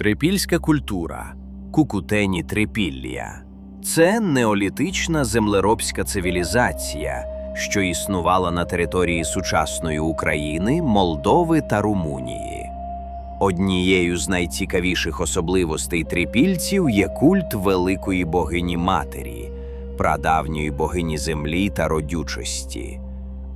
Трипільська культура Кукутені Трипіллія це неолітична землеробська цивілізація, що існувала на території сучасної України, Молдови та Румунії. Однією з найцікавіших особливостей трипільців є культ великої богині Матері, прадавньої богині землі та родючості.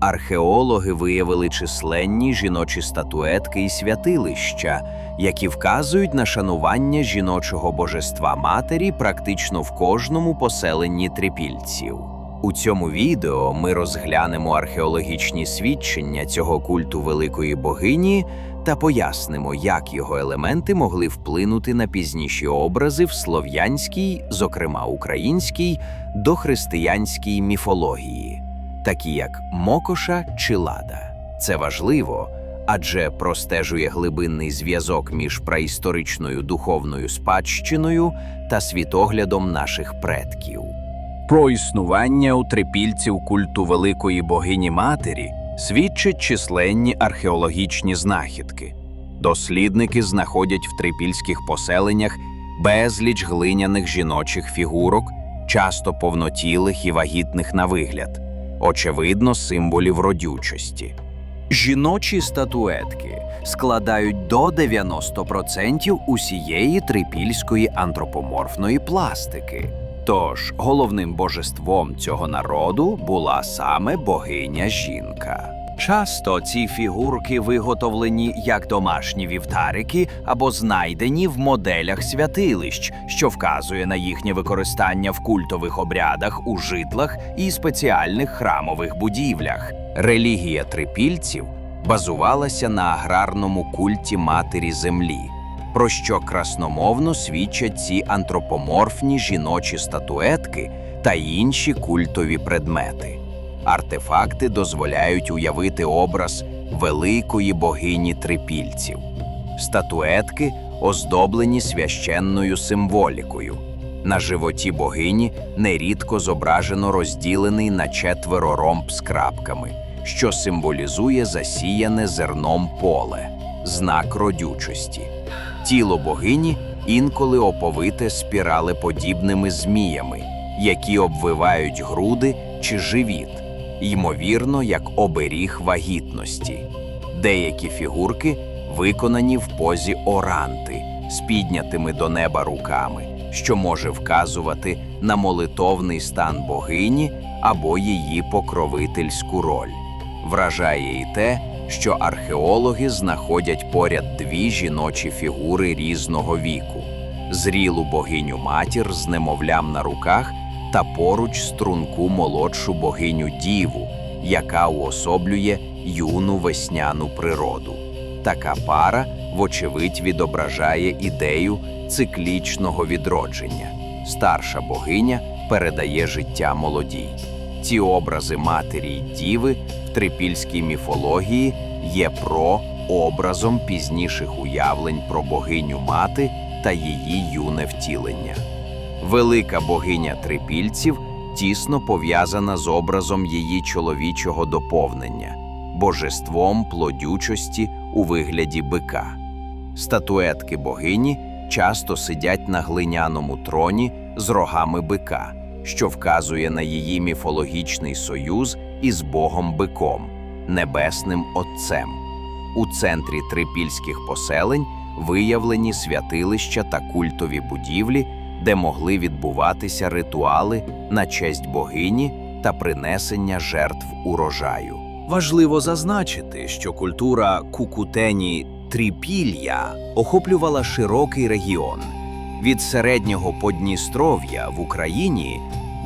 Археологи виявили численні жіночі статуетки і святилища, які вказують на шанування жіночого божества матері практично в кожному поселенні трипільців. У цьому відео ми розглянемо археологічні свідчення цього культу великої богині та пояснимо, як його елементи могли вплинути на пізніші образи в слов'янській, зокрема українській, дохристиянській міфології, такі як Мокоша чи Лада. Це важливо, адже простежує глибинний зв'язок між праісторичною духовною спадщиною та світоглядом наших предків. Про існування у трипільців культу великої богині матері свідчать численні археологічні знахідки. Дослідники знаходять в трипільських поселеннях безліч глиняних жіночих фігурок, часто повнотілих і вагітних на вигляд, очевидно, символів родючості. Жіночі статуетки складають до 90% усієї трипільської антропоморфної пластики. Тож головним божеством цього народу була саме богиня жінка. Часто ці фігурки виготовлені як домашні вівтарики або знайдені в моделях святилищ, що вказує на їхнє використання в культових обрядах у житлах і спеціальних храмових будівлях. Релігія трипільців базувалася на аграрному культі матері землі про що красномовно свідчать ці антропоморфні жіночі статуетки та інші культові предмети. Артефакти дозволяють уявити образ великої богині трипільців. Статуетки оздоблені священною символікою. На животі богині нерідко зображено розділений на четверо ромб з крапками, що символізує засіяне зерном поле, знак родючості. Тіло богині інколи оповите спіралеподібними зміями, які обвивають груди чи живіт, ймовірно, як оберіг вагітності. Деякі фігурки виконані в позі оранти з піднятими до неба руками, що може вказувати на молитовний стан богині або її покровительську роль. Вражає і те, що археологи знаходять поряд дві жіночі фігури різного віку: зрілу богиню матір з немовлям на руках та поруч струнку молодшу богиню діву, яка уособлює юну весняну природу. Така пара, вочевидь, відображає ідею циклічного відродження. Старша богиня передає життя молодій. Ці образи матері й діви в трипільській міфології є прообразом пізніших уявлень про богиню мати та її юне втілення. Велика богиня трипільців тісно пов'язана з образом її чоловічого доповнення, божеством плодючості у вигляді бика. Статуетки богині часто сидять на глиняному троні з рогами бика що вказує на її міфологічний союз із богом биком, небесним отцем. У центрі трипільських поселень виявлені святилища та культові будівлі, де могли відбуватися ритуали на честь богині та принесення жертв урожаю. Важливо зазначити, що культура кукутені Трипілля охоплювала широкий регіон від середнього Подністров'я в Україні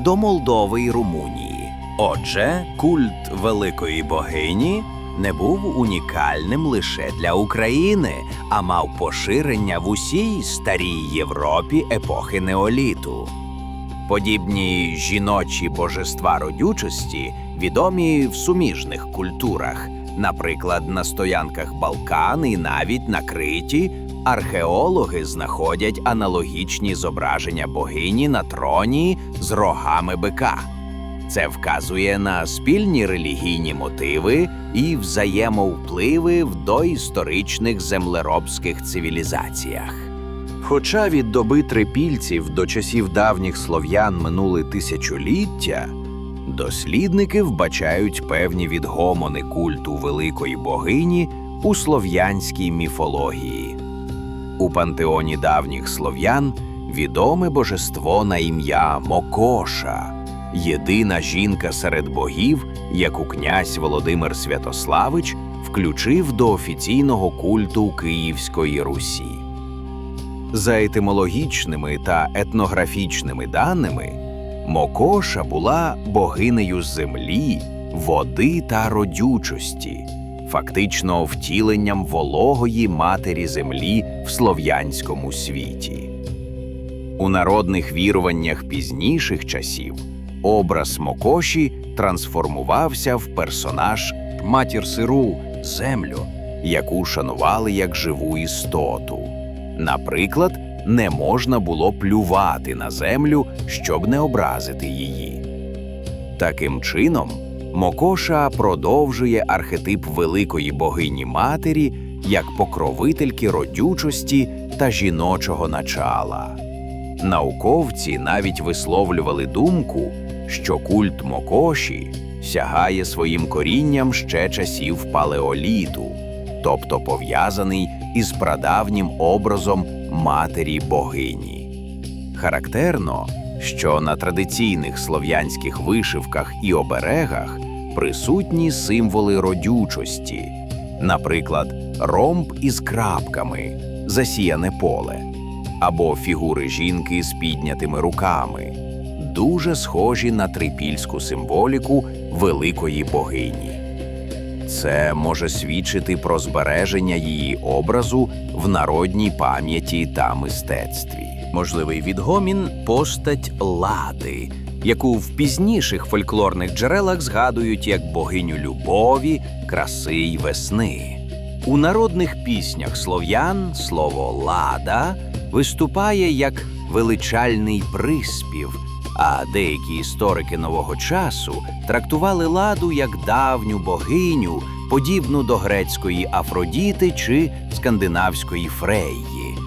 до Молдови й Румунії. Отже, культ великої богині не був унікальним лише для України, а мав поширення в усій старій Європі епохи неоліту. Подібні жіночі божества родючості відомі в суміжних культурах, наприклад, на стоянках Балкан і навіть на Криті археологи знаходять аналогічні зображення богині на троні з рогами бика. Це вказує на спільні релігійні мотиви і взаємовпливи в доісторичних землеробських цивілізаціях. Хоча від доби трипільців до часів давніх слов'ян минули тисячоліття, дослідники вбачають певні відгомони культу великої богині у слов'янській міфології. У пантеоні давніх слов'ян відоме божество на ім'я Мокоша, єдина жінка серед богів, яку князь Володимир Святославич включив до офіційного культу Київської Русі. За етимологічними та етнографічними даними, Мокоша була богинею землі, води та родючості, фактично втіленням вологої матері землі в слов'янському світі. У народних віруваннях пізніших часів образ Мокоші трансформувався в персонаж матір сиру землю, яку шанували як живу істоту. Наприклад, не можна було плювати на землю, щоб не образити її. Таким чином, Мокоша продовжує архетип великої богині матері як покровительки родючості та жіночого начала. Науковці навіть висловлювали думку, що культ Мокоші сягає своїм корінням ще часів палеоліту, тобто пов'язаний із прадавнім образом матері богині. Характерно, що на традиційних слов'янських вишивках і оберегах присутні символи родючості, наприклад, ромб із крапками, засіяне поле, або фігури жінки з піднятими руками, дуже схожі на трипільську символіку великої богині. Це може свідчити про збереження її образу в народній пам'яті та мистецтві. Можливий відгомін постать лади, яку в пізніших фольклорних джерелах згадують як богиню любові, краси й весни. У народних піснях слов'ян слово лада виступає як величальний приспів, а деякі історики нового часу трактували ладу як давню богиню, подібну до грецької Афродіти чи скандинавської Фрейї.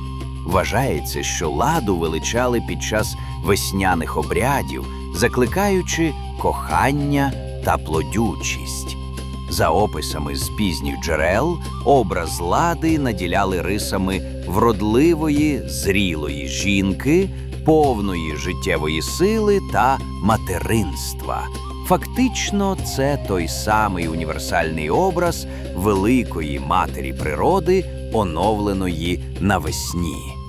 Вважається, що ладу величали під час весняних обрядів, закликаючи кохання та плодючість. За описами з пізніх джерел, образ лади наділяли рисами вродливої, зрілої жінки, повної життєвої сили та материнства. Фактично, це той самий універсальний образ великої матері природи, оновленої навесні.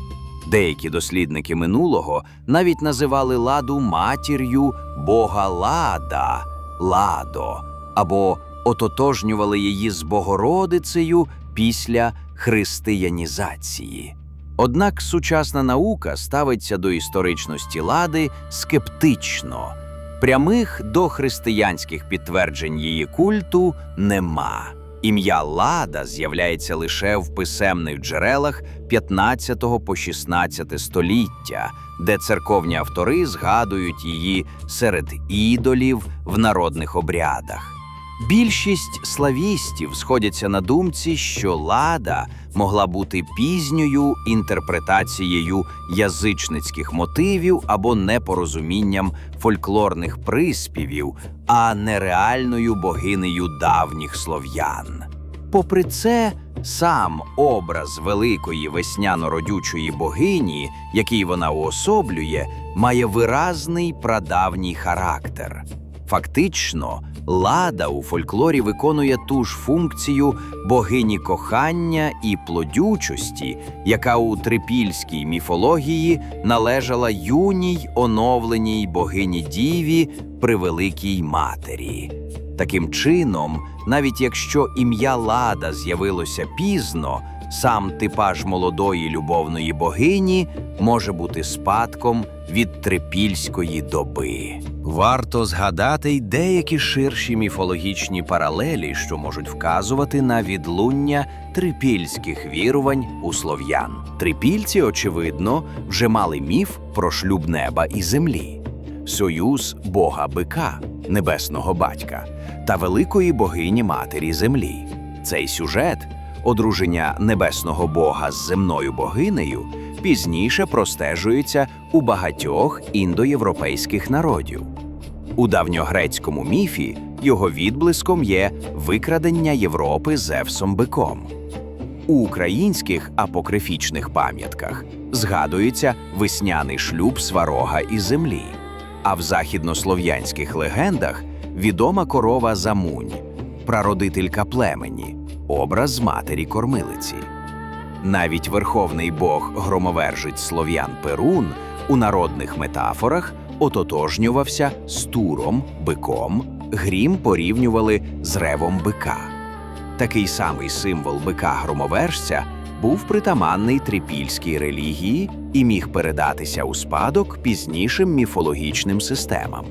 Деякі дослідники минулого навіть називали ладу матір'ю бога Лада, Ладо, або ототожнювали її з Богородицею після християнізації. Однак сучасна наука ставиться до історичності лади скептично. Прямих дохристиянських підтверджень її культу нема. Ім'я Лада з'являється лише в писемних джерелах 15 по 16 століття, де церковні автори згадують її серед ідолів в народних обрядах. Більшість славістів сходяться на думці, що лада могла бути пізньою інтерпретацією язичницьких мотивів або непорозумінням фольклорних приспівів, а не реальною богинею давніх слов'ян. Попри це, сам образ великої весняно-родючої богині, який вона уособлює, має виразний прадавній характер. Фактично, лада у фольклорі виконує ту ж функцію богині кохання і плодючості, яка у трипільській міфології належала юній оновленій богині Діві при великій матері. Таким чином, навіть якщо ім'я Лада з'явилося пізно, сам типаж молодої любовної богині може бути спадком від трипільської доби. Варто згадати й деякі ширші міфологічні паралелі, що можуть вказувати на відлуння трипільських вірувань у слов'ян. Трипільці, очевидно, вже мали міф про шлюб неба і землі, союз бога бика, небесного батька та великої богині матері землі. Цей сюжет, одруження небесного бога з земною богинею, пізніше простежується у багатьох індоєвропейських народів. У давньогрецькому міфі його відблиском є викрадення Європи Зевсом биком. У українських апокрифічних пам'ятках згадується весняний шлюб сварога і землі, а в західнослов'янських легендах відома корова Замунь, прародителька племені, образ матері кормилиці. Навіть верховний бог громовержець слов'ян Перун у народних метафорах ототожнювався з туром, биком, грім порівнювали з ревом бика. Такий самий символ бика громовержця був притаманний трипільській релігії і міг передатися у спадок пізнішим міфологічним системам.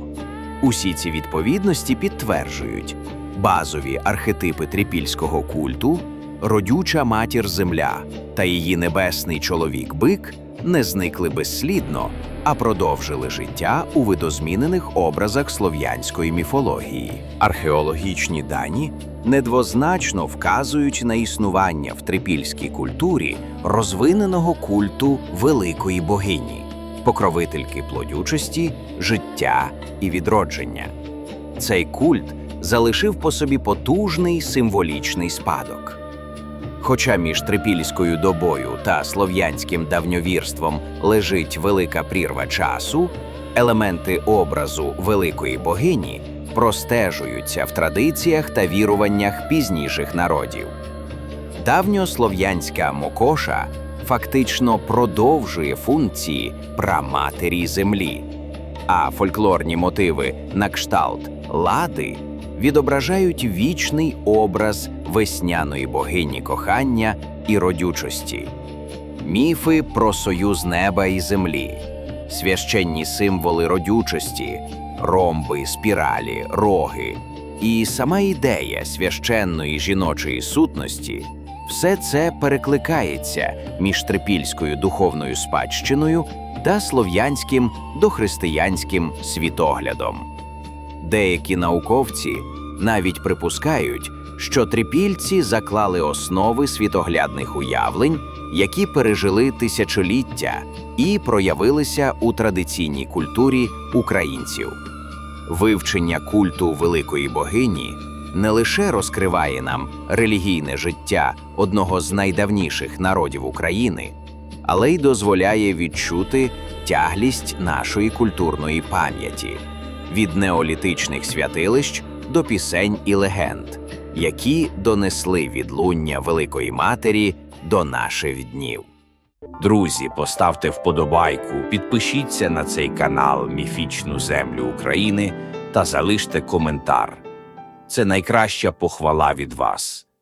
Усі ці відповідності підтверджують базові архетипи трипільського культу, родюча матір земля та її небесний чоловік бик не зникли безслідно, а продовжили життя у видозмінених образах слов'янської міфології. Археологічні дані недвозначно вказують на існування в трипільській культурі розвиненого культу великої богині, покровительки плодючості, життя і відродження. Цей культ залишив по собі потужний символічний спадок. Хоча між трипільською добою та слов'янським давньовірством лежить велика прірва часу, елементи образу великої богині простежуються в традиціях та віруваннях пізніших народів. Давньослов'янська мокоша фактично продовжує функції праматері землі, а фольклорні мотиви на кшталт лади відображають вічний образ весняної богині кохання і родючості, міфи про союз неба і землі, священні символи родючості, ромби, спіралі, роги і сама ідея священної жіночої сутності. Все це перекликається між трипільською духовною спадщиною та слов'янським дохристиянським світоглядом. Деякі науковці навіть припускають, що трипільці заклали основи світоглядних уявлень, які пережили тисячоліття і проявилися у традиційній культурі українців. Вивчення культу великої богині не лише розкриває нам релігійне життя одного з найдавніших народів України, але й дозволяє відчути тяглість нашої культурної пам'яті від неолітичних святилищ до пісень і легенд, які донесли відлуння Великої Матері до наших днів. Друзі, поставте вподобайку, підпишіться на цей канал Міфічну Землю України та залиште коментар. Це найкраща похвала від вас.